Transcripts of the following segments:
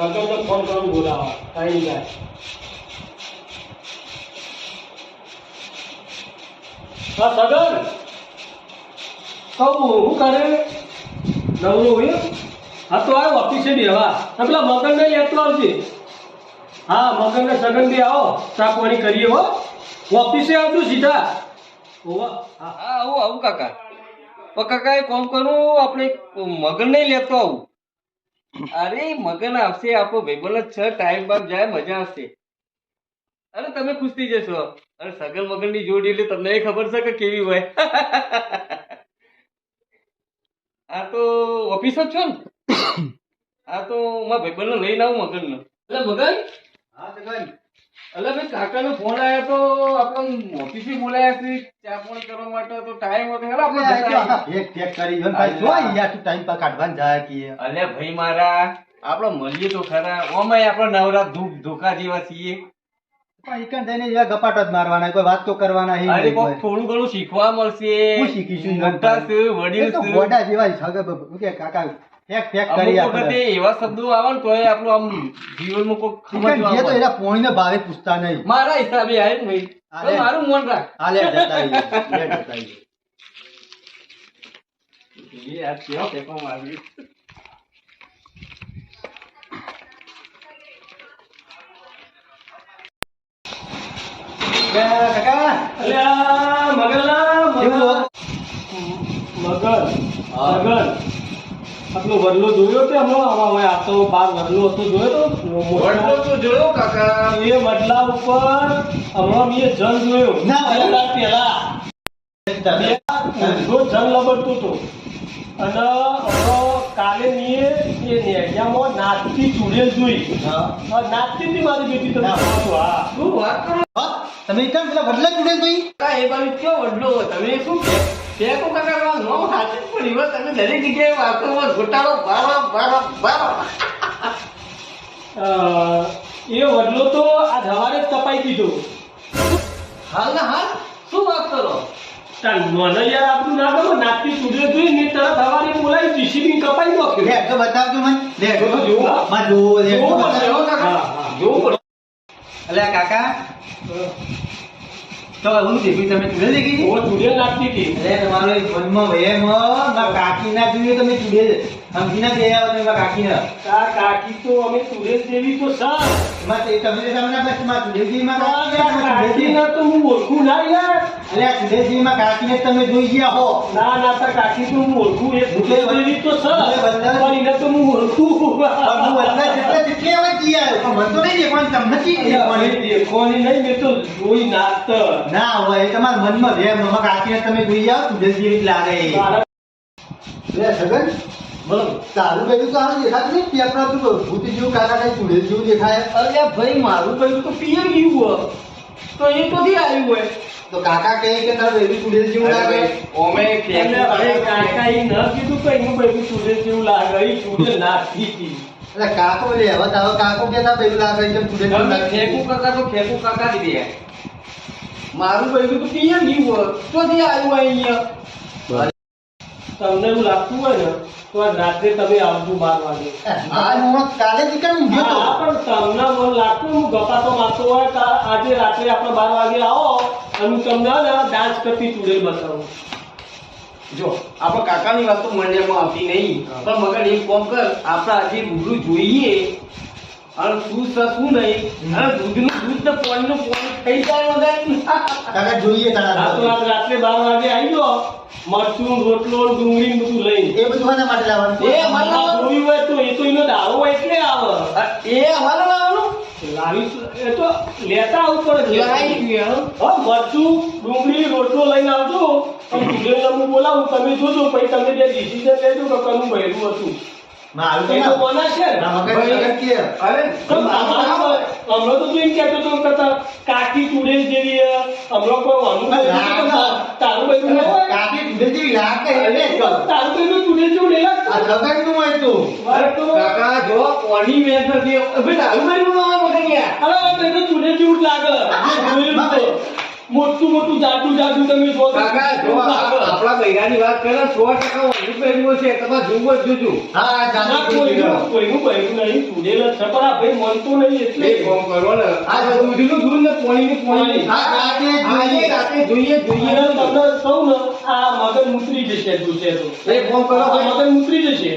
સગન તો ફોન કરવાનું બોલાવો ટાઈમ જાય હા સગન કહું હું કરે નવરો હોય હા તો આવ્યો ઓફિસે બી હવા પેલા મગનને લેતો આવજે હા મગનને સગન બી આવો ચા પાણી કરીએ હો ઓફિસે આવજો સીધા હા આવું આવું કાકા. કાકા એ કોમ કરું આપણે મગન નહીં લેતો આવું. અરે મગન આવશે આપણો ભાઈબંધ જ છે ટાઈમ બાદ જાય મજા આવશે. અરે તમે ખુશ થઈ જશો. અરે સગન મગનની જોડી એટલે તમને એ ખબર છે કે કેવી હોય. આ તો ઓફિસ જ છો ને? આ તો મારા ભાઈબંધ લઈને આવું મગન નો એટલે મગન? હા સગન. એટલે ભાઈ કાકા નો ફોન આવ્યો તો આપણે ઓફિસે બોલાયા છે. ચા પાણી કરવા માટે તો ટાઈમ હતો. હેલો આપણે એક ચેક કરી જો ભાઈ. જો અહીંયા તું ટાઈમ પર કાઢવાન જાય કે? અલે ભાઈ મારા આપણે મળીએ તો ખરા. ઓમે આપણે નવરા ધૂપ ધોકા જેવા છીએ. પણ થઈને એવા ગપાટો જ મારવાના. કોઈ વાત તો કરવાના અરે. થોડું ઘણું શીખવા મળશે. હું શીખીશું મોટા વડીલ તો ગોડા જેવા કાકા ફેક ફેક કરી વખતે એવા શબ્દો આવે ને તોય આપણું આમ જીવનમાં કોક ઈકન જે તો એના પોણીને ભાવે પૂછતા નહીં. મારા હિસાબે આવે ને ભાઈ. તો. મારું મન રાખ. આ જતા લે જતા એ આ કેવો ટેકો માર્યો. કાકા, અલ્યા મગનલા કેવું મગન હા. મગન વડલો જોયો તે હમણાં આમાં હવે આ તો બાર વડલો હતો જોયો તો. વડલો તો જોયો કાકા. એ વડલા ઉપર હમણાં મેં જલ જોયો. ના, પહેલા પહેલા જો જલ લબડતું હતો. અને હમણાં કાલે મેં એ નેજામાં નાચતી ચૂડેલ જોઈ. નાચતી હતી મારી બેટી તમે હા. શું વાત કરો? તમે ઈકન પેલા વડલા ચૂડેલ જોઈ? એ બાજુ કયો વડલો તમે શું કે કાકા તમારું નામ સાચું જ તમે દરેક જગ્યાએ વાતોમાં ઘોટાળો બારો બારો બારો. એ વડલો તો આ સવારે જ કપાઈ દીધો હાલ ના હાલ શું વાત કરો? મને યાર આપણું ના ગમે ચૂડે જોઈ ને તરત સવારે બોલાવી જીસીબી કપાઈ દો લે તો બતાવજો મને. લે જો, જો. માં જોવો લે તો. હો, કાકા. કાકા તો હું દેખી તમે ચૂડેલ દેખી? ઓ ચૂડેલ નાચતી હતી. અરે તમારો એક મનમાં વહેમ મારા કાકી ના જોઈએ તમે ચૂડેલ સમજી ના બે તમે મારા કાકી ના. તાર કાકી તો અમે ચૂડેલ દેવી તો સર. એમાં તે તમે તમને બસમાં ચૂડેલ દેવી માં કાકી ના, કાકી. ના તો હું ઓળખું ના યાર. અરે આ ચૂડેલ જેવી માં કાકીને તમે જોઈ ગયા હો. ના ના તાર કાકી તો હું ઓળખું. એ ચૂડેલ તો જેવી તો સર. હું તો હું ઓળખું. હું એટલા જેટલા જેટલી હવે જી આવ્યો પણ મને તો નહીં દેખવાનું તમને ચી દેખવાની દેખવાની નહીં મેં તો જોઈ નાચત ના હોય તમારા મનમાં વહેમ મારા કાકીને તમે જોઈ જાઓ ચૂડેલ જેવી જ લાગે લે સગન બોલો. તારું પેલું તો આનું દેખાતું નહીં પેપર તું ભૂત જેવું કાકા કઈ ચૂડેલ જેવું દેખાય. અરે ભાઈ મારું પેલું તો પિયર ગયું હોય. તો એ તો થી આવ્યું હોય? તો કાકા કહે કે તારું એવી ચૂડેલ જેવું લાગે. ઓમે અરે કાકા એ ન કીધું કે એનું બધું ચૂડેલ જેવું લાગે ચૂડેલ નાચતી હતી. એટલે કાકો લે હવે તારો કાકો કેતા પેલું લાગે છે તું લાગે ખેકુ તો ખેકુ કાકા દીધી મારું પેલું તો પિયર ગયું હોય તો થી આવ્યું અહીંયા? તમને એવું લાગતું હોય ને તો આજ રાત્રે તમે આવજો બાર વાગે. આજ હું કાલે થી કેમ હા, તો. પણ તમને મને લાગતું હું ગપાતો મારતો હોય કે આજે રાત્રે આપણે બાર વાગે આવો અને હું તમને ડાન્સ કરતી ચૂડેલ બતાવું. જો આપણા કાકાની વાત તો મંડ્યામાં આવતી નહીં પણ મગર એક કોમ કર આપણે આજે રૂબરૂ જોઈએ અને શું છે શું નહીં અને દૂધનું દૂધ ને પાણી થઈ જાય મગર. કાકા જોઈએ તારા રાત્રે બાર વાગે આવી જાઓ મરચું રોટલો ડુંગળી ને બધું લઈ. એ બધું મને માટે લાવવાનું? એ અમારે જોયું હોય તો એ તો એનો દાવો એટલે આવે. એ અમારે લાવવાનું. લાવી એ તો લેતા લાવી હા. મરચું ડુંગળી રોટલો લઈને આવજો. અને ચૂડેલને બોલાવું તમે જોજો પછી તમે જે ડિસિઝન લેજો કે કનું ભર્યું હતું. મારું તો એ કોના છે. ના, મગજ મગજ કે અરે તો હમણાં તો તું કહેતો હતો કે કાકી ચૂડેલ જેવી હમણાં કોઈ. તારું બધું કાકી ચૂડેલ જેવી લાગે એટલે તારું બધું જેવું નહીં આ લાગતું? જગતનું હોય તું. કાકા જો કોની મેં નથી તારું નું ગયા. અરે જેવું લાગે. મોટું મોટું જાડું જાડું તમે જો તો કાકા જો કેવું લાગે. આપણા બૈરાની વાત કરે સો ટકા વધુ બહેનું છે તમારે જોવું જ જોજો. હા ના, કોઈનું કોઈનું બૈરું નહીં ચૂડેલ છે પણ આ ભાઈ મળતું નહીં એટલે. ફોન કરો ને. આ દૂધનું દૂધ ને પોણીનું પોણી. હા રાતે જોઈએ. રાતે જોઈએ જોઈએ. તમને સૌ ને આ મગન ઉતરી જશે જોશે તો એ ફોન કરો. ભાઈ મગન ઉતરી જશે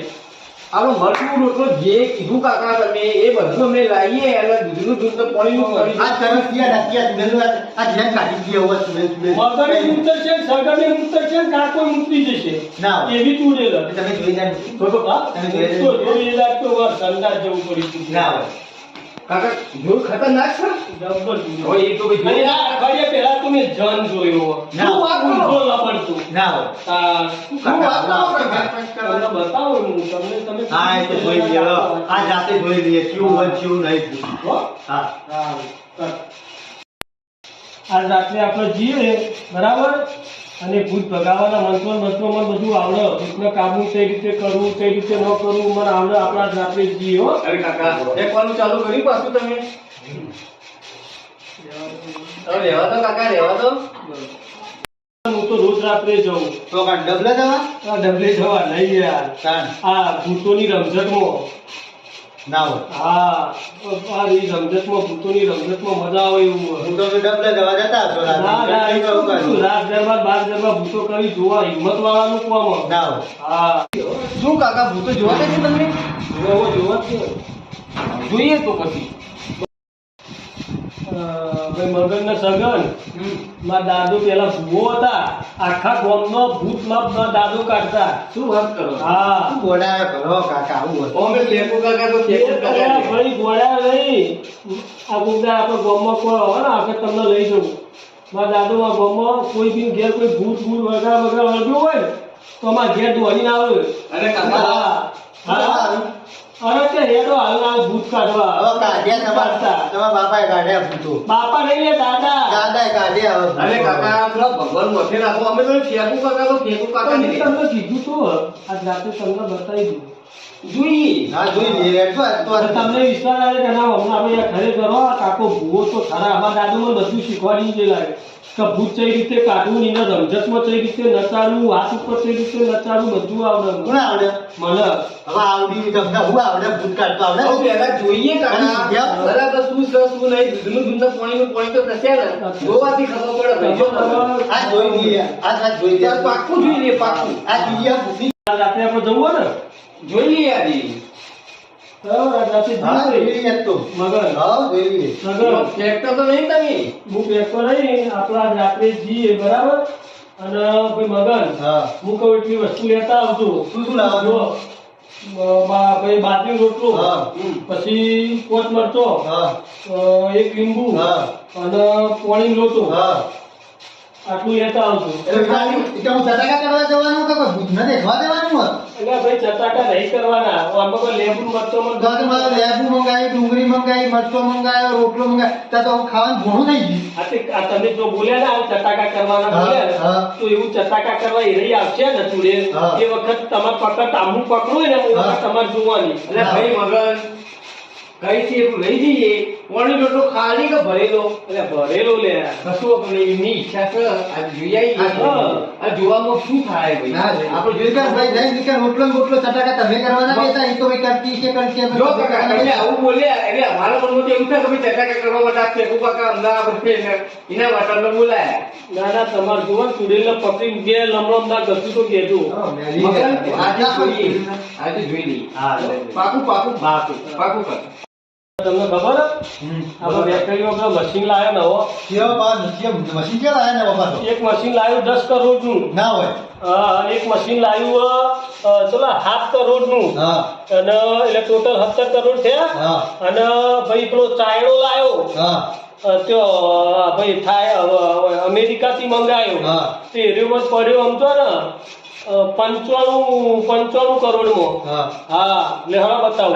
આપણો મરચું રોટલો જે કીધું કાકા તમે એ બધું અમે લાવીએ એટલે દૂધનું દૂધ ને પાણીનું કરી આ તરફ ત્યાં રાખ્યા સુનેલું આ- આ જેમ કાઢી ગયા હોવા સુનેલ મગરની મગન છે સગને ઉતરશે છે કાકો ઉતરી જશે. ના. એવી ચૂડેલ જ. તમે જોઈ જાય તો તો હા, તમે જોઈ તો જોઈ લાગતો વાર સંદાસ જેવું પડી. ના હોય. કાકા જોર ખતરનાક છે? જબર એ તો ભાઈ અને આ અઠવાડિયા પહેલા મેં જન જોયો. ના. વાત ઊંધો લબડતું. ના હોય. આ શું શું કાકા? કરો કાકા? તમને બતાવો હું તમને તમે હા એ તો જોઈ લ્યો આ જાતે જોઈ લઈએ કેવું હોય કેવું નહીં. હા? હા, આજ રાત્રે આપણે જઈએ બરાબર? અને ભૂત ભગાવાના મંત્રો મંત્રોમાં બધું આવડે. ભૂતને કાબુ કઈ રીતે કરવું કઈ રીતે ન કરવું મને આવડે. આપણા જાતે રાત્રે હો. અરે કાકા એકવાનું ચાલુ કર્યું પાછું તમે? રહેવા દો કાકા રહેવા દો. હું તો રોજ રાત્રે જઉં. તો કા ડબલે જવા? ડબલે જવા નહીં યાર. આ ભૂતોની રમઝટમાં. ના હોય. હા આ એ રમઝટમાં ભૂતોની રમઝટમાં મજા આવે એવું. હું તો ડબલે જવા જતા હશો ના ના એ તો રાત દરબાર બાર દરબાર ભૂતો કરી જોવા હિંમત વાળાનું કામ. ના હોય. હા. શું કાકા ભૂતો જોવા છે તમને? જોવો જોવા જ છે. જોઈએ તો પછી. ભાઈ મગનના સગન? મારા દાદુ પેલા ભૂવો હતા. આખા ગામનો ભૂત મારા દાદુ કાઢતા. શું વાત કરો? હા. બોલાવે કરો કાકા આવું હોય. અમે ટેપુ કાકા તો. ભાઈ ગોળ્યા લઈ આ ગુંડા આપણે ગામમાં કોઈ હોય ને? આપણે તમને લઈ જવું. મારા દાદુ માં ગામમાં કોઈ બી ઘેર કોઈ ભૂત ભૂત વગેરે વગેરે વળગ્યું હોય તો અમારા ઘેર દોડીને આવે. અરે કાકા હા. હા તે હેડો હાલ ભૂત કાઢવા. હવે કાઢ્યા તમારા તમારા બાપાએ કાઢ્યા ભૂતો. બાપા નહીં લે દાદા. દાદાએ કાઢ્યા હવે અરે કાકા પેલા ભગવાન મોઢે રાખો. અમે તો ટેપુ કાકા તો ટેપુ કાકા નહીં. તમને કીધું તો આજ રાતે તમને બતાવી દઉં. જોઈ હા જોઈ હેડજો તો તમને વિશ્વાસ આવે કે ના હમણાં આપણે આ ઘરે કરો આ કાકો ભૂવો તો ખરા. અમારા દાદુ બધું શીખવાડી લાગે ભૂત કઈ રીતે કાઢવું એના રમઝટમાં કઈ રીતે નચાડવું હાથ ઉપર કઈ રીતે નચાડવું બધું આવડે કોણ આવડે? મને. હવે આવડી તમને હું આવડે? ભૂત કાઢતો આવડે? હું પહેલા જોઈએ કાકા બરાબર શું છે શું નહીં દૂધનું દૂધ ને પાણીનું પાણી તો થશે ને. જોવાથી ખબર પડે ભાઈ આ જોઈ લઈએ. આ આ જોઈ લઈએ. પાકું પાક્કું જોઈ લઈએ પાક્કું આ જોઈએ ભૂતી આજ આપણે જવું ને? જોઈ લઈએ આજે. બરાબર? અને મગન હા. કહું એટલી વસ્તુ લેતા આવજો. શું શું? બા- ભાઈ બાજરી રોટલો. હા. પછી કોચ મરચો હા એક લીંબુ. હા. અને પોણી લોટો. હા. આટલું લેતા આવજો એટલે હું ચટાકા કરવા જવાનું કે કોઈ ભૂતને દેખવા દેવાનું હોત? એટલે ભાઈ ચટાકા નહીં કરવાના આમાં કોઈ લેબુ મરચો આ તો મારે લેબુ મંગાવી ડુંગળી મંગાવી મરચો મંગાવ્યો રોટલો મંગાવ્યો ત્યાં તો ખાવાનું ઘણું થઈ ગયું આ તમે જો બોલ્યા ને ચટાકા કરવાના બોલ્યા. તો એવું ચટાકા કરવા એ રહી આવશે ને હા. એ વખત તમારે પકડ તાંબુ પકડું ને એ. વખત તમારે જોવાની એટલે ભાઈ કઈ કઈથી એવું લઈ જઈએ પાણી રોટલો ખાલી કે ભરેલો એટલે ભરેલો લે. કશું આપણે એમની ઈચ્છા છે આ જોઈ આવી. આ જોવામાં શું થાય ભાઈ? ના આપણે જોઈ કે ભાઈ જઈને નીકળ રોટલો રોટલો ચટાકા તમે કરવાના કે હતા? એ તો ભાઈ કરતી છે કરતી છે. જો કાકા તમે આવું બોલ્યા એટલે અમારા મનમાં તો એવું થાય કે ચટાકા કરવા માટે આ ફેંકુ કાકા અમદાવાદ એના વાટરને બોલાયા. ના ના તમાર જુઓ સુડેલ પકડીને બે લમણમ ના. કરશું તો મેલી આજે જોઈ લઈએ હા, લે. પાકું. પાકું. બાપુ પાકું કાકા તમને ખબર. આપણે આપણે મશીન લાવ્યો નવો કેવો બાર મશીન ક્યાં લાયા ને બાપા તો? એક મશીન લાવ્યું દસ કરોડનું. ના હોય. હા, એક મશીન લાવ્યું સાત કરોડનું અને એટલે ટોટલ સત્તર કરોડ થયા. અને ભાઈ પેલો ચાયડો લાવ્યો હા. અ, ભાઈ થાય અમેરિકા થી મંગાયો. હા. તે એરિયો પડ્યો આમ તો ને પંચાણું પંચાણું કરોડમાં. હા. હા લે હવે બતાવો.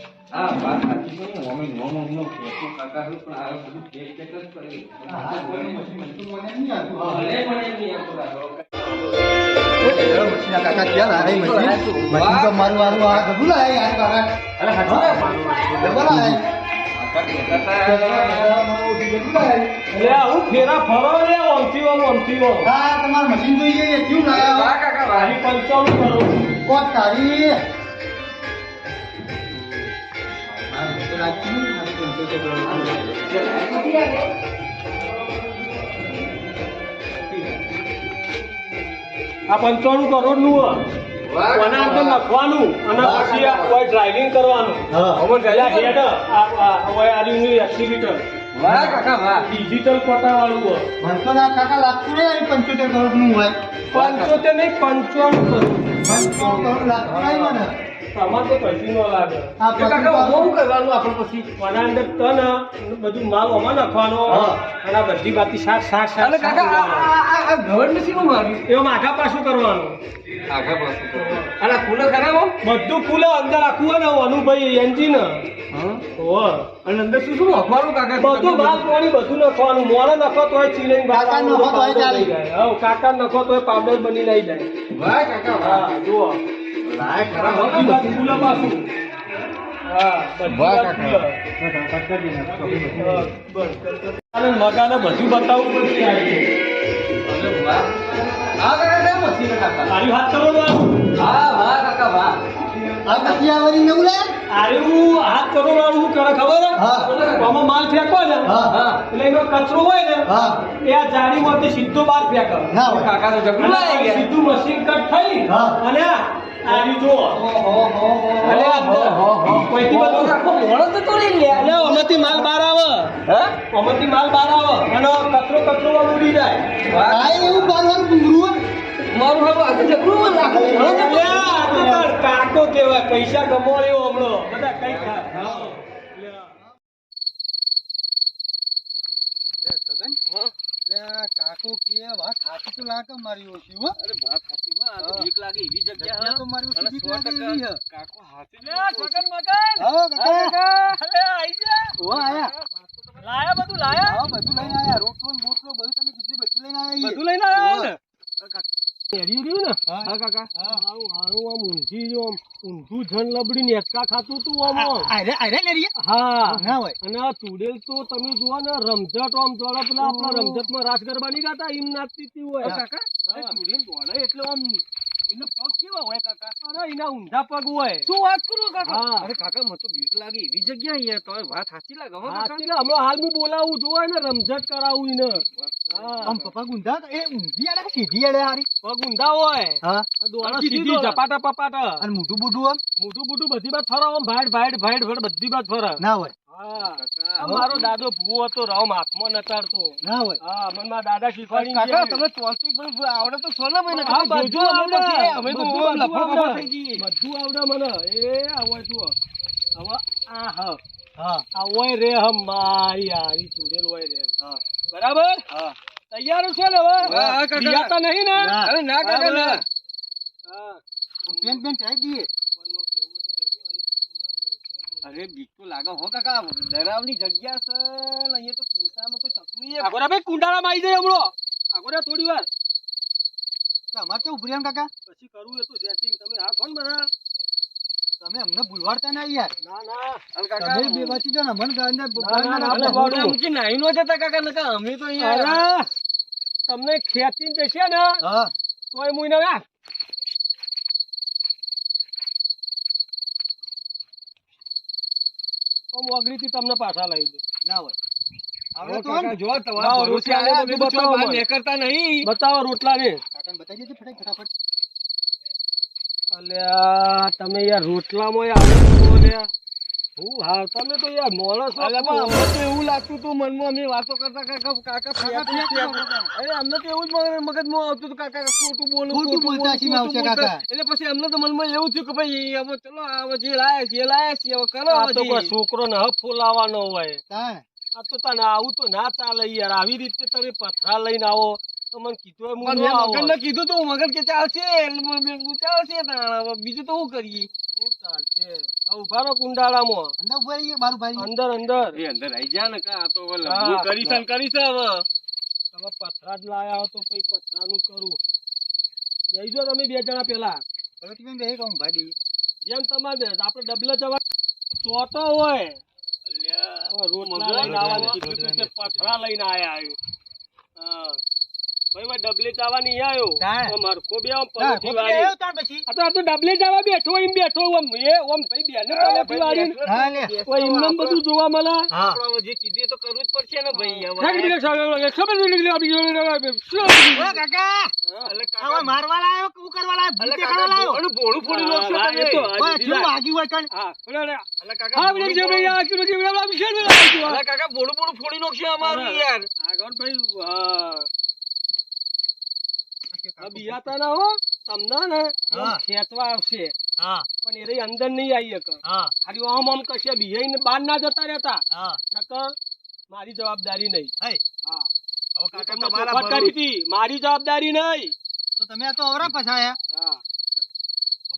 હા વાત સાચી છે ને અમે નોમ કાકા પણ આ બધું જ કરી. હા, હા, કોઈ મશીન મને નહીં આવતું. ભલે પણ નહીં આવતું કાકા. એ મશીનના કાકા ક્યાં મશીન? મશીન તો મારું આરું આ યાર કાકા. અરે ને. કાકા લાવે. એટલે હું ઓમ ઓમ તમારે મશીન જોઈએ કેવું લાયા? કાકા તારી. આ પંચાણું કરોડનું વાહ અંદર લખવાનું અને પછી કોઈ ડ્રાઇવિંગ કરવાનું. હવે પેલા હેડ હવે વાહ કાકા વાહ. ડિજિટલ હોય મને તો ના કાકા લાગતું નહીં પંચોતેર કરોડનું હોય. પંચોતેર નહીં પંચાણું કરોડ પંચાણું કરોડ લાગતું નહીં મને. તમારે તો કશું ન લાગે. કાકા પછી કરવાનું આપણે પછી આના અંદર તન બધું માલ નાખવાનો. અને આ બધી બાકી શાક શાક શાક કાકા આ- આ- આ- આ ગવર્મેન્ટ એમાં માથા પાછું કરવાનું. આગા પાછું કરવાનું. અને કુલર ખરાબ બધું ફૂલે અંદર આખું હોય ને અનુભાઈ એન્જિન અને અંદર શું શું નાખવાનું કાકા? બધું માલ પાણી બધું નાખવાનું. મોડે નખો તો બહાર કાકા નખો તો પાવડર બની જાય. કાકા નખો તો પાવડર બની નહીં જાય. વાહ કાકા વાહ. જુઓ. હો. બધી બતાવવું પડશે. હા તારી વાત કરો વાહ કાકા વાહ આ કટિયાવાડી નવું લે? આર્યું હાથ કરો વાળું શું કરે ખબર. આમાં માલ ફેંકો ને હા. હા એટલે એનો કચરો હોય ને હા. એ આ જાળીમાંથી સીધો બહાર ફેંકે. કાકા નો અને સીધું મશીન કટ થઈ હા. અને આર્યું જુઓ. એટલે આ કોઈથી બધું આખો મોણો તો તોડી લે એટલે આમાંથી માલ બહાર આવે. હા? આમાંથી માલ બહાર આવે. અને કચરો કચરો ઉડી જાય. આ એવું ડુંગરું? મારું હવે આખું જબરું લાગે એટલે આ તો કાકો કહેવાય. પૈસા કમાયો હમણો. બધા કઈ ખા લે, સગન? આ કાકો કે વાત સાચી તો લાગે મારી ઓછી હો. અરે વાત સાચી હો, આ તો હા. લાગે એવી જગ્યા હે તો મારી ઓછી બીક લાગે એવી હે. કાકો હાથી લે, છગન મગન. હા, કાકા. અરે આઈ જા. ઓ, આયા. લાયા બધું લાયા હા, બધું લઈને આયા. રોટલો ને બોટલો બધું તમે કીધું બધું લઈને આયા બધું લઈને આયા ને હા. રહ્યું ને? હા. હા કાકા. હા. હારું હારું આમ ઊંધી જો આમ ઊંધું જન લબડી ને એચકા ખાતું તું આમ આમ. આયરે- આયરે હા. ના હોય. અને આ ચૂડેલ તો તમે જુઓ ને રમઝટ આમ જોડે પેલા આપણા રમઝટમાં રાસ ગરબા નહીં ગાતા એમ નાચતી હતી હોય. કાકા. ચૂડેલ દોડે એટલે આમ એના પગ કેવા હોય કાકા? અરે એના ઊંધા પગ હોય. શું વાત કરો કાકા? અરે કાકા મને તો બીક લાગે એવી જગ્યા અહીંયા તો વાત સાચી લાગે હો કાકા? હમણાં હાલ હું બોલાવું જોવાય ને રમઝટ કરાવું એને. આમ પપ્પા ગુંધા એ ઊંધી આડે સીધી આડે હારી? પગ ઊંધા હોય હા. આ સીધી ઝપાટા પપાટા અને મોઢું બુઢું આમ? મોટું મોટું બધી બાદ ફરો આમ ભાઈડ ભાઈડ ભાઈડ ભાઈડ બધી બાદ ફરે ના હોય. હા મારો દાદો ભૂવો હતો રામ હાથમાં નતાડતો ના હોય. હા મનમાં દાદા શીખવાડી કાકા તમે ચોલતી પણ આવડે તો સોના ભાઈ હા, બધું આવડે. અમે તો બધું લફો આવડે. થઈ જઈએ બધું આવડે મને એ આવો જુઓ હવે આ હા હા. આવો રે હમ મારી આરી ચૂડેલ હોય રે હા. બરાબર? હા. તૈયાર છે ને હવે? બીજાતા નહીં ને? અરે ના કાકા ના. હા. પેન પેન ચડાવી દઈએ. અરે બીક તો લાગે. હો કાકા ડરાવની જગ્યા છે ને અહીંયા તો સુનસાનમાં કોઈ ચકલી આગોરા ભાઈ કુંડાળામાં આવી જાય હમણો. આગોરા થોડી વાર. તો અમારે કેવું ભૂલ્યા કાકા? પછી કરવું એ તો setting. તમે હા કોણ બધા. તમે અમને ભૂલવાડતા ના યાર. ના ના. કાકા. તમે બે વાંચી ને અમને તો અંદર ના, ના, ના ના, અરે ના, બોડા મૂકી નાહી નો જતા કાકા નકા અમે તો અહીંયા તમને ખેંચીને જશે ને હા. એ મુઈ ના આમ તમને પાછા લઈ દે ના હોય. તો ભરોસે રોટલા ને તો બતાવો બતાવો રોટલા ને બતાવી ફટાફટ? અલ્યા તમે યાર રોટલામાં આવો લ્યા હું હા તમે તો યાર માણસ અમને તો એવું લાગતું હતું મનમાં અમે વાતો કરતા કાકા કાકા કાકા ફેંકું, ફેંકું, ફેંકું. કાકા. અરે અમને તો એવું જ મગજમાં આવતું હતું કાકા ખોટું બોલું ખોટું ખોટું બોલતા બોલું, શીખવા ખોટું આવશે, કાકા. એટલે પછી અમને તો મનમાં એવું થયું કે ભાઈ હવે ચલો હવે જે લાયા છે લાયા છે હવે કરો તો છોકરો ને હફ ફૂલાવાનો હોય. આ તો તને આવું તો ના ચાલે યાર. આવી રીતે તમે પથરા લઈને આવો. તો મને કીધું હું ન કીધું તો મગન કે ચાલશે બીજું તો શું કરીએ? શું ચાલશે. ઊભા રહો કુંડાળામાં. અંદર ઊભા રહીએ બારું ભાઈ અંદર અંદર. એ અંદર આવી જા ને કા તો હવે કરીશ ને કરીશ હવે. તમે પથરા જ લાયા તો પછી પથરા નું કરું જઈજો તમે બે જણા પેલા. હવે તમે બે કહું ભાઈ જેમ તમારે આપણે ડબલે જવા ચોટો હોય. રોટલા લઈને આવવાનું કીધું કે પથરા લઈને આયા આવ્યું. હા. ભાઈ ડબલે જવા નહીં આવ્યો. તાણ. બે આમ હા, વાળી. પછી. આ તો આ તો ડબલે જવા બેઠો એમ બેઠો ઓમ એ ઓમ ભાઈ બેને પલોઠી વાળી હા એમને બધું જોવા મળે. હા. જે કીધું તો કરવું જ પડશે ને ભાઈ હવે. ખબર નહીં નીકળી આપી. કાકા! હવે મારવા લાયો કે હું કરવા લાયો? ભૂતે કરવા લાયો? ભોળું ભોળું ફોડી હા, નાખશો તમે. તો શું દીધા. હોય કણ હા, બોલો કાકા હા, ભોળું બોલે ભાઈ, આ કે કાકા ભોળું ભોળું ફોડી અમારું યાર. આગળ ભાઈ, હા. આ બિયાતા ના હો તમને ને ખેંચવા આવશે. પણ એ રહી અંદર નહીં આવી શકે. ખાલી આમ આમ કશે બિહાઈને બહાર ના જતા રહેતા. નકર મારી જવાબદારી નહીં. હા. કરી હતી. મારી જવાબદારી નહીં. તો તમે આ તો અવરા ફસાયા હા.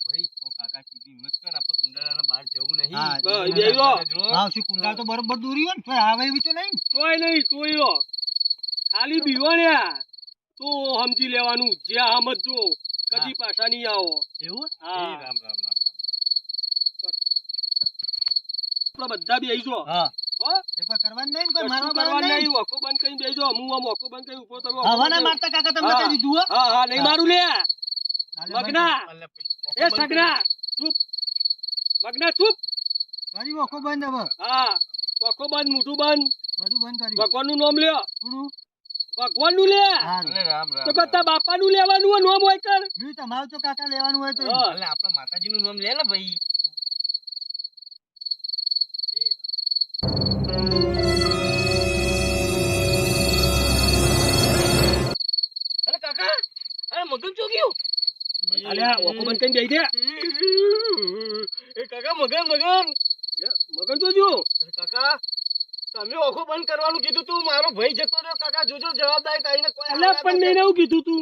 ભાઈ કાકા કીધી હિંમત કર આપણે કુંડાળાના બહાર જવું નહીં. બસ, એ હા શું કુંડા તો બરોબર દૂરી હોય ને? તો આવે એવી તો નહીં તોય નહીં તોય ખાલી બીવો ને તો સમજી લેવાનું. જે સમજો કદી પાછા નહીં આવો. એવું? હા. રામ રામ રામ રામ. આપણે બધા બી આવી નહીં ને હું નામ લ્યો. થોડું ભગવાનનું લે. હા અલે રામ રામ તો કરતા બાપાનું લેવાનું હોય નામ હોય કર તમારું તો કાકા લેવાનું હોય તો. હા. અલે આપણા માતાજીનું લે ને ભાઈ. અરે કાકા અરે મગન ચોગ્યું અલ્યા વોકો બંધ કરીને દે. એ કાકા મગન મગન. મગન તો જો કાકા તમે ઓખો બંધ કરવાનું કીધું તું. મારો ભાઈ જતો રહ્યો. કાકા જોજો જવાબદારી તારીને કોઈ અલ્યા પણ મેં એવું કીધું તું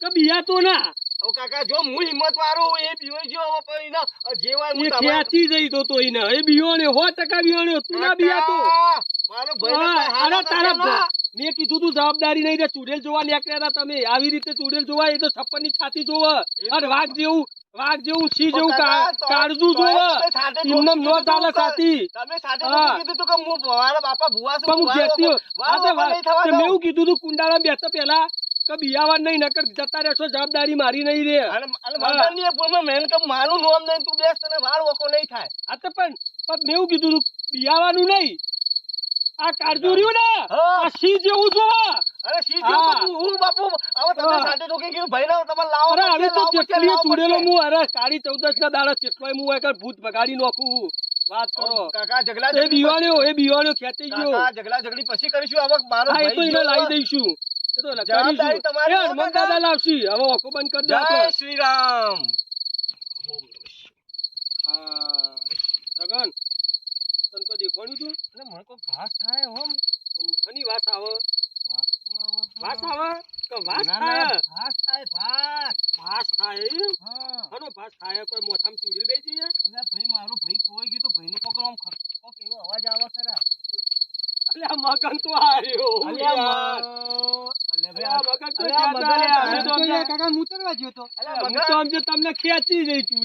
કે બિયા તો ના. ઓ કાકા જો હું હિંમત વાળો એ પીવાઈ જો હવે એના ના જે હું તમારા- ખેંચી જઈ તો તો એને. એ બિયોને હો ટકા બિયોને. તું ના બિયા તો. મેં કીધું તું જવાબદારી નહીં રે ચૂડેલ જોવા નીકળ્યા તમે. આવી રીતે ચુડેલ જોવા એ તો છપ્પનની છાતી જોવે. અને વાઘ જેવું વાઘ જેવું સિંહ જેવું કાળજું જોવે. એમને નો ચાલે સાથી. મેં એવું કીધું તું કુંડાળા બેસતા પેલા કે બિયાવા નહીં નકર જતા રહેશો જવાબદારી મારી નહીં રે. અને- અને હા. મગનની એ ભૂલમાં મેં કે મારું નોમ નહીં તું બેસ તને વાળ ઓકો નહીં થાય. હા તો પણ પણ મેં એવું કીધું તું બિયાવાનું નહીં. આ કાળજું રહ્યું ને? આ સી જેવું જો અરે સી જેવું હું. બાપુ હવે તમે. સાથે કે કીધું ભાઈ ના તમે લાવો અરે હવે તો લાવો ચૂડેલો હું અરે કાળી ચૌદશ ના દાડા કેટલોય હું એક ભૂત બગાડી નાખું. વાત કરો. કાકા ઝઘડા એ ઝઘડી એ બીવાણ્યો ખેંચી ગયો. કાકા ઝગડા ઝગડી પછી કરીશું હવે મારો એ ભાઈ તો એને લાવી દઈશું. એ તો કરીશું તમારી હનુમાન દાદા લાવશી. હવે ઓકો બંધ કરી દો જય શ્રી રામ. હા. સગન તને કોઈ દેખવાનું તું? એટલે મને કોઈ ભાસ થાય હોમ શની વાત આવે? વાસ આવે કે વાત થાય? ભાસ થાય ભાસ ભાસ થાય? હનો ભાસ થાય? કોઈ મોથામાં ચૂડી બેસી જઈએ અલે ભાઈ મારો ભાઈ ખોઈ ગયો તો ભાઈનો કોક આમ ખર- કોક એવો અવાજ આવે ખરા. અલ્યા મગન તો હાર્યો અલ્યા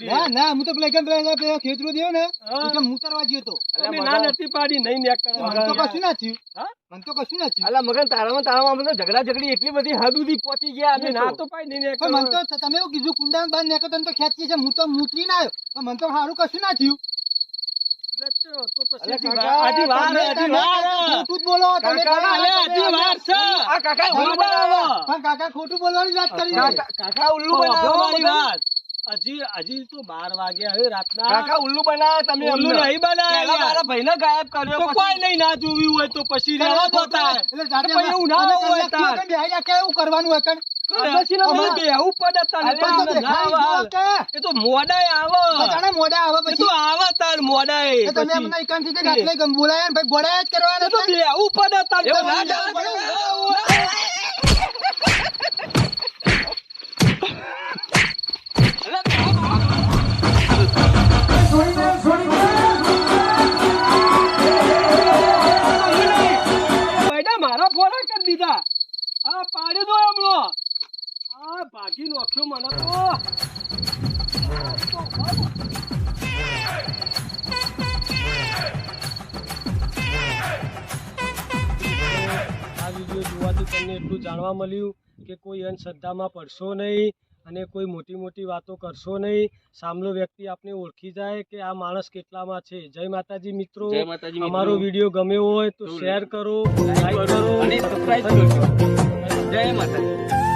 ના ના હું તો પેલા એકદમ પેલા પેલા ખેતરો દેવો ને હા. એકદમ હું ઉતરવા ગયો તો. ના નથી પાડી નહીં કશું ના થયું. હા? મને તો કશું ના થયું. અલ્યા મગન તારામાં તારામાં તો ઝઘડા ઝઘડી એટલી બધી હદ સુધી પહોંચી ગયા અમે ના તો પાડી નહીં નેક મને તો તમે એવું કીધું કુંડા બાર નેકો તને તો ખેંચી છે હું તો મૂતરી ના આવ્યો. મને તો સારું કશું ના થયું. કાકા, ખોટું બોલો કાકા, અલ્યા, તમે- હજી વાર છે આ કાકા ઉલ્લુ ઉલ્લુ બનાવો. બનાવો. પણ કાકા ખોટું બોલવાની વાત કરી કાકા ઉલ્લુ તો બનાવો અમારી મગન. વાત હજી હજી તો બાર વાગ્યા હવે રાતના. કાકા ઉલ્લુ બનાવ્યા તમે ઉલ્લુ. નહીં બનાવ્યા. મારા ભાઈને ગાયબ કર્યો તો કોઈ નહીં ના જોયું હોય તો પછી રહેવા દો તાર. એટલે એવું ના હોય તાર. થયો કે બેહી જા, કે એવું કરવાનું હોય કણ? બોલાયા ગોળાયા જ કરવાના મારા ફોરા કરી દીધા. આ પાડી દો આ ભાગી નોખ્યો મને તો. જોવાથી તમને એટલું જાણવા મળ્યું કે કોઈ અંધશ્રદ્ધામાં પડશો નહીં. અને કોઈ મોટી મોટી વાતો કરશો નહીં. સામનો વ્યક્તિ આપને ઓળખી જાય કે આ માણસ કેટલામાં છે. જય માતાજી મિત્રો. અમારો વીડિયો ગમ્યો હોય તો શેર કરો લાઈક કરો કરો. અને સબસ્ક્રાઇબ કરો જય માતાજી.